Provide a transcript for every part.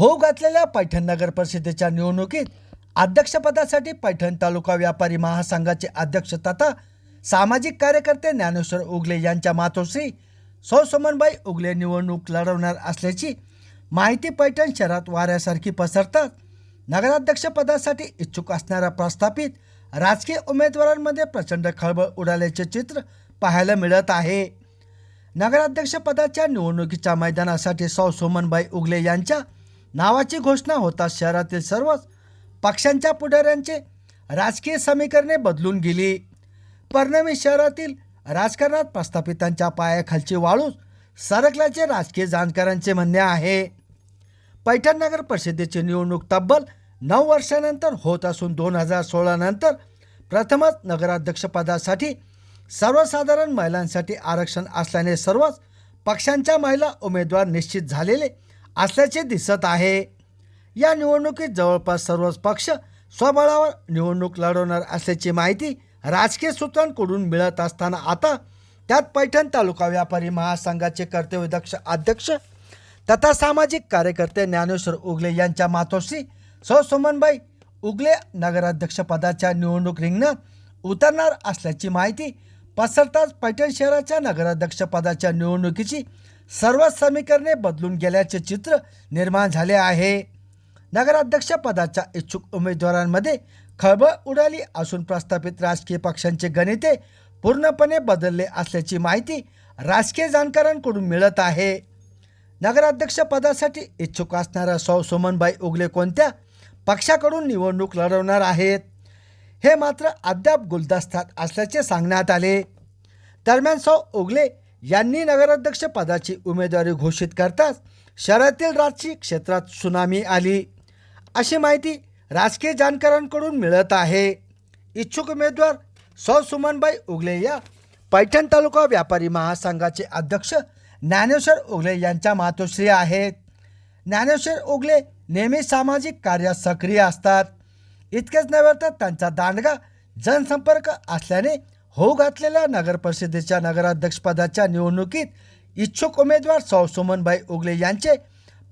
होऊ घातलेल्या पैठण नगर परिषदेच्या निवडणुकीत अध्यक्षपदासाठी पैठण तालुका व्यापारी महासंघाचे अध्यक्ष तथा सामाजिक कार्यकर्ते ज्ञानेश्वर उगले यांच्या मातोश्री सौ सुमनबाई उगले निवडणूक लढवणार असल्याची माहिती पैठण शहरात वाऱ्यासारखी पसरतात. नगराध्यक्षपदासाठी इच्छुक असणाऱ्या प्रस्थापित राजकीय उमेदवारांमध्ये प्रचंड खळबळ उडाल्याचे चित्र पाहायला मिळत आहे. नगराध्यक्षपदाच्या निवडणुकीच्या मैदानासाठी सौ सोमनबाई उगले यांच्या नावाची घोषणा होताच शहरातील सर्वच पक्षांच्या पुढाऱ्यांचे राजकीय समीकरणे बदलून गेली. परिणामी शहरातील राजकारणात प्रस्थापितांच्या पायाखालची वाळूच सरकल्याचे राजकीय जाणकारांचे म्हणणे आहे. पैठण नगर परिषदेची निवडणूक तब्बल नऊ वर्षानंतर होत असून दोन हजार सोळा नंतर प्रथमच नगराध्यक्षपदासाठी सर्वसाधारण महिलांसाठी आरक्षण असल्याने सर्वच पक्षांच्या महिला उमेदवार निश्चित झालेले असल्याचे दिसत आहे. या निवडणुकीत जवळपास सर्वच पक्ष स्वबळावर निवडणूक लढवणार असल्याची माहिती राजकीय सूत्रांकडून मिळत असताना आता त्यात पैठण तालुका व्यापारी महासंघाचे कर्तव्यदक्ष अध्यक्ष तथा सामाजिक कार्यकर्ते ज्ञानेश्वर उगले यांच्या मातोश्री सौ सुमनबाई उगले नगराध्यक्षपदाच्या निवडणूक रिंगणात उतरणार असल्याची माहिती पसरताच पैठण शहराच्या नगराध्यक्षपदाच्या निवडणुकीची सर्व समीकरणे बदलून गेल्याचे चित्र निर्माण झाले आहे. नगराध्यक्षपदाच्या इच्छुक उमेदवारांमध्ये खळबळ उडाली असून प्रस्थापित राजकीय पक्षांचे गणिते पूर्णपणे बदलले असल्याची माहिती राजकीय जाणकारांकडून मिळत आहे. नगराध्यक्षपदासाठी इच्छुक असणाऱ्या सौ सुमनबाई उगले कोणत्या पक्षाकडून निवडणूक लढवणार आहेत? हे मात्र अद्याप गुलदस्त्यात असल्याचे सांगण्यात आले. दरम्यान सौ उगले यांनी नगराध्यक्ष पदाची उमेदवारी घोषित करताच शहरातील राजकीय क्षेत्रात सुनामी आली. अशी माहिती राजकीय जाणकारांकडून मिळत आहे. इच्छुक उमेदवार सौ सुमनबाई उगले या पैठण तालुका व्यापारी महासंघाचे अध्यक्ष ज्ञानेश्वर उगले यांच्या मातोश्री आहेत. ज्ञानेश्वर उगले नेहमी सामाजिक कार्यात सक्रिय असतात. इतकेच नव्हे तर त्यांचा दांडगा जनसंपर्क असल्याने होऊ घातलेल्या नगर परिषदेच्या नगराध्यक्षपदाच्या निवडणुकीत इच्छुक उमेदवार सौ सुमनबाई उगले यांचे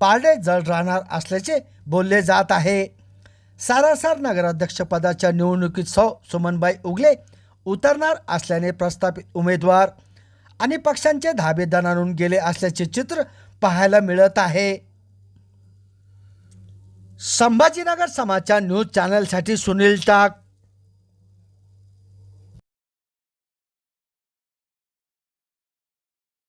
पारडे जड राहणार असल्याचे बोलले जात आहे. सारासार नगराध्यक्षपदाच्या निवडणुकीत सौ सुमनबाई उगले उतरणार असल्याने प्रस्थापित उमेदवार आणि पक्षांचे धाबे दणाणून गेले असल्याचे चित्र पाहायला मिळत आहे. संभाजीनगर समाचार न्यूज चॅनलसाठी सुनील टाक.